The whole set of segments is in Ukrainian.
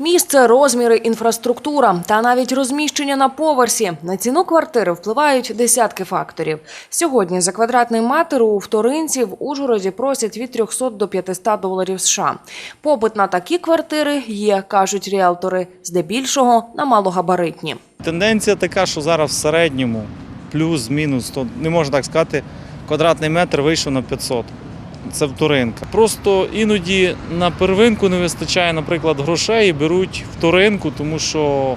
Місце, розміри, інфраструктура та навіть розміщення на поверсі. На ціну квартири впливають десятки факторів. Сьогодні за квадратний метр у вторинці в Ужгороді просять від 300 до 500 доларів США. Попит на такі квартири є, кажуть ріелтори, здебільшого на малогабаритні. Тенденція така, що зараз в середньому плюс-мінус, то не можна так сказати, квадратний метр вийшов на 500. Це вторинка. Просто іноді на первинку не вистачає, наприклад, грошей і беруть вторинку, тому що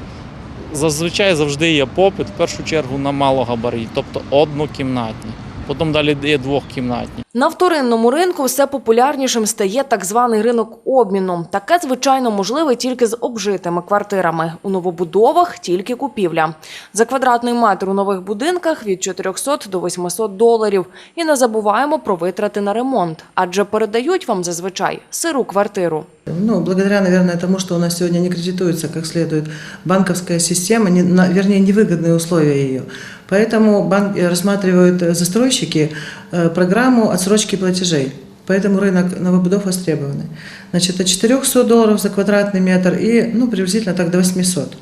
зазвичай завжди є попит, в першу чергу на малогабарит, тобто однокімнатні. Потім далі є двохкімнатні. На вторинному ринку все популярнішим стає так званий ринок обміну. Таке, звичайно, можливе тільки з обжитими квартирами. У новобудовах тільки купівля. За квадратний метр у нових будинках від 400 до 800 доларів. І не забуваємо про витрати на ремонт, адже передають вам зазвичай сиру квартиру. Ну, благодаря, наверное, тому, что у нас сегодня не кредитуется как следует банковская система, не, на- вернее, невыгодные условия ее. Поэтому банк, э, рассматривают э, застройщики э, программу отсрочки платежей. Поэтому рынок новобудов востребованный. Значит, от 400 долларов за квадратный метр и ну, приблизительно так до 800.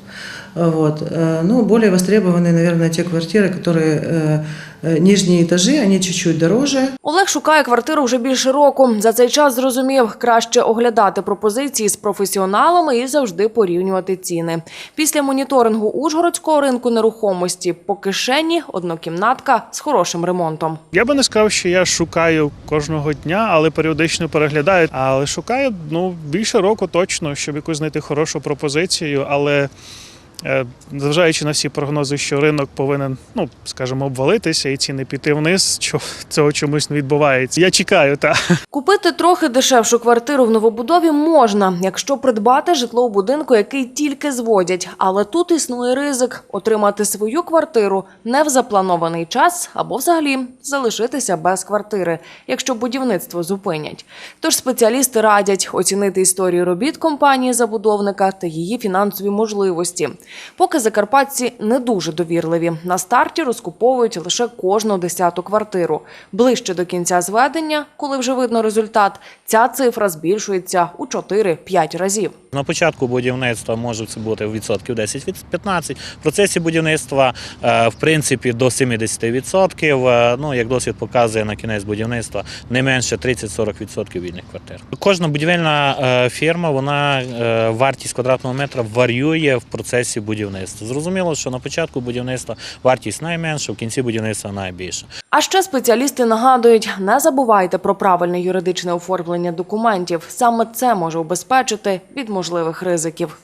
Э, Вот. Э, Ну, более востребованные, наверное, те квартиры, которые э, э, нижние этажи, они чуть-чуть дороже, Олег шукає квартиру вже більше року. За цей час зрозумів, краще оглядати пропозиції з професіоналами і завжди порівнювати ціни. Після моніторингу Ужгородського ринку нерухомості по кишені однокімнатка з хорошим ремонтом. Я би не сказав, що я шукаю кожного дня, але періодично переглядаю. Але шукаю ну більше року точно, щоб якусь знайти хорошу пропозицію. Але е, зважаючи на всі прогнози, що ринок повинен, ну скажімо, обвалитися і ціни піти вниз, що цього чомусь не відбувається. Я чекаю, та. Купити трохи дешевшу квартиру в новобудові можна, якщо придбати житло у будинку, який тільки зводять. Але тут існує ризик отримати свою квартиру не в запланований час або взагалі залишитися без квартири, якщо будівництво зупинять. Тож спеціалісти радять оцінити історію робіт компанії забудовника та її фінансові можливості. Поки закарпатці не дуже довірливі. На старті розкуповують лише кожну десяту квартиру. Ближче до кінця зведення, коли вже видно результат, ця цифра збільшується у 4-5 разів. На початку будівництва може це бути відсотків 10 від 15. В процесі будівництва, е, в принципі, до 70%. Е, Ну, як досвід показує на кінець будівництва, не менше 30-40% вільних квартир. Кожна будівельна е, фірма, вона вартість квадратного метра варіює в процесі будівництва. Зрозуміло, що на початку будівництва вартість найменша, в кінці будівництва найбільша. А ще спеціалісти нагадують, не забувайте про правильне юридичне оформлення документів. Саме це може убезпечити від можливих ризиків.